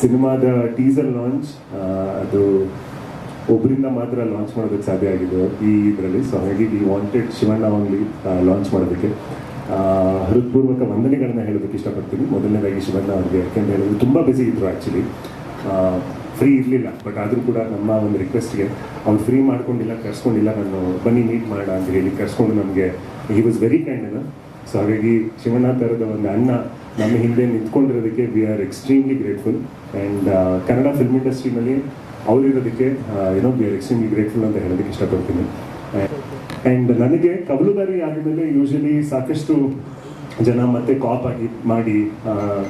ಸಿನಿಮಾದ teaser launch ಅದು ಒಬ್ಬರಿಂದ ಮಾತ್ರ ಲಾಂಚ್ ಮಾಡೋದಕ್ಕೆ ಸಾಧ್ಯ ಆಗಿದೆ ಈ ಇದರಲ್ಲಿ. ಸೊ ಹಾಗಾಗಿ we wanted Shivanna only launch ಮಾಡೋದಕ್ಕೆ. ಹೃತ್ಪೂರ್ವಕ ವಂದನೆಗಳನ್ನ ಹೇಳೋದಕ್ಕೆ ಇಷ್ಟಪಡ್ತೀನಿ. ಮೊದಲನೇದಾಗಿ ಶಿವಣ್ಣ ಅವ್ರಿಗೆ ಯಾಕೆಂತ ಹೇಳಿದ್ರು ತುಂಬ ಬಿಸಿ ಇದ್ರು ಆ್ಯಕ್ಚುಲಿ ಫ್ರೀ ಇರಲಿಲ್ಲ. ಬಟ್ ಆದರೂ ಕೂಡ ನಮ್ಮ ಒಂದು ರಿಕ್ವೆಸ್ಟ್ಗೆ ಅವ್ರು ಫ್ರೀ ಮಾಡ್ಕೊಂಡಿಲ್ಲ, ಕರ್ಸ್ಕೊಂಡಿಲ್ಲ, ನಾನು ಬನ್ನಿ ಮೀಟ್ ಮಾಡೋಣ ಅಂತ ಹೇಳಿ ಕರ್ಸ್ಕೊಂಡು ನಮಗೆ he was very kind so ಹಾಗಾಗಿ ಶಿವಣ್ಣ ಥರದ ಒಂದು ಅಣ್ಣ ನಮ್ಮ ಹಿಂದೆ ನಿಂತ್ಕೊಂಡಿರೋದಕ್ಕೆ we are extremely grateful and Kannada film ಇಂಡಸ್ಟ್ರಿನಲ್ಲಿ ಅವರಿರೋದಕ್ಕೆ ಏನೋ ವಿ ಆರ್ ಎಕ್ಸ್ಟ್ರೀಮ್ಲಿ ಗ್ರೇಟ್ಫುಲ್ ಅಂತ ಹೇಳೋದಕ್ಕೆ ಇಷ್ಟಪಡ್ತೀನಿ. ಆ್ಯಂಡ್ ನನಗೆ ಕಬಲುದಾರಿ ಆದಮೇಲೆ ಯೂಶಲಿ ಸಾಕಷ್ಟು ಜನ ಮತ್ತೆ ಕಾಪ್ ಆಗಿ ಮಾಡಿ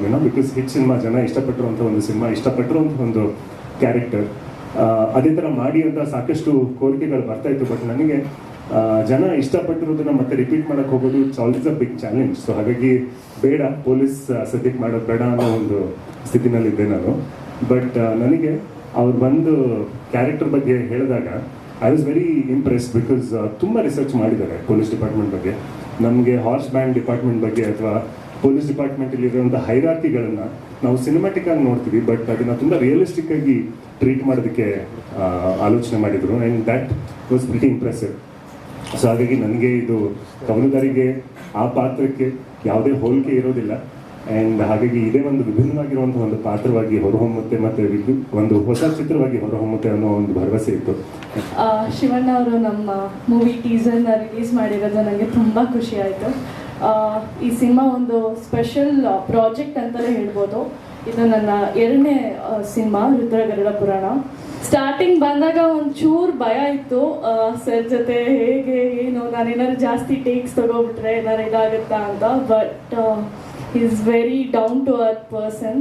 ಏನೋ ಬಿಕಾಸ್ ಹಿಟ್ ಸಿನಿಮಾ ಜನ ಇಷ್ಟಪಟ್ಟಿರುವಂಥ ಒಂದು ಸಿನಿಮಾ ಇಷ್ಟಪಟ್ಟಿರುವಂಥ ಒಂದು ಕ್ಯಾರೆಕ್ಟರ್ ಅದೇ ಥರ ಮಾಡಿ ಅಂತ ಸಾಕಷ್ಟು ಕೋರಿಕೆಗಳು ಬರ್ತಾ ಇತ್ತು ಬಟ್ ನನಗೆ ಜನ ಇಷ್ಟಪಟ್ಟಿರೋದನ್ನ ಮತ್ತೆ ರಿಪೀಟ್ ಮಾಡಕ್ ಹೋಗೋದು it's always a big challenge so ಹಾಗಾಗಿ ಬೇಡ ಪೊಲೀಸ್ ಸದ್ಯಕ್ಕೆ ಮಾಡೋದು ಬೇಡ ಅನ್ನೋ ಒಂದು ಸ್ಥಿತಿನಲ್ಲಿದ್ದೆ ನಾನು. ಬಟ್ ನನಗೆ ಅವ್ರು ಬಂದು ಕ್ಯಾರೆಕ್ಟರ್ ಬಗ್ಗೆ ಹೇಳಿದಾಗ I was very impress because ತುಂಬ ರಿಸರ್ಚ್ ಮಾಡಿದ್ದಾರೆ ಪೊಲೀಸ್ ಡಿಪಾರ್ಟ್ಮೆಂಟ್ ಬಗ್ಗೆ. ನಮಗೆ ಹಾರ್ಸ್ ಬ್ಯಾಂಡ್ ಡಿಪಾರ್ಟ್ಮೆಂಟ್ ಬಗ್ಗೆ ಅಥವಾ ಪೊಲೀಸ್ ಡಿಪಾರ್ಟ್ಮೆಂಟಲ್ಲಿ ಇರುವಂಥ ಹೈರಾರ್ಕಿಗಳನ್ನು ನಾವು ಸಿನಿಮ್ಯಾಟಿಕ್ ಆಗಿ ನೋಡ್ತೀವಿ ಬಟ್ ಅದನ್ನು ತುಂಬ ರಿಯಲಿಸ್ಟಿಕ್ ಆಗಿ ಟ್ರೀಟ್ ಮಾಡೋದಕ್ಕೆ ಆಲೋಚನೆ ಮಾಡಿದರು. And that was very impressive so ಹಾಗಾಗಿ ನನಗೆ ಇದು ಕವನಗಾರಿಗೆ ಆ ಪಾತ್ರಕ್ಕೆ ಯಾವುದೇ ಹೋಲಿಕೆ ಇರೋದಿಲ್ಲ. ಆ್ಯಂಡ್ ಹಾಗಾಗಿ ಇದೇ ಒಂದು ವಿಭಿನ್ನವಾಗಿರುವಂಥ ಒಂದು ಪಾತ್ರವಾಗಿ ಹೊರಹೊಮ್ಮುತ್ತೆ ಮತ್ತು ಒಂದು ಹೊಸ ಚಿತ್ರವಾಗಿ ಹೊರಹೊಮ್ಮುತ್ತೆ ಅನ್ನೋ ಒಂದು ಭರವಸೆ ಇತ್ತು. ಶಿವಣ್ಣ ಅವರು ನಮ್ಮ ಮೂವಿ ಟೀಸರ್ನ ರಿಲೀಸ್ ಮಾಡಿರೋದು ನನಗೆ ತುಂಬ ಖುಷಿ ಆಯಿತು. ಈ ಸಿನಿಮಾ ಒಂದು ಸ್ಪೆಷಲ್ ಪ್ರಾಜೆಕ್ಟ್ ಅಂತಲೇ ಹೇಳ್ಬೋದು. ಇದು ನನ್ನ ಎರಡನೇ ಸಿನಿಮಾ, ರುದ್ರಗರುಡ ಪುರಾಣ. ಸ್ಟಾರ್ಟಿಂಗ್ ಬಂದಾಗ ಒಂಚೂರು ಭಯ ಇತ್ತು. ಸರ್ ಜೊತೆ ಹೇಗೆ, ಏನು, ನಾನು ಏನಾದ್ರು ಜಾಸ್ತಿ ಟೇಕ್ಸ್ ತಗೋಬಿಟ್ರೆ ಏನಾರು ಇದಾಗುತ್ತಾ ಅಂತ but is very down to earth person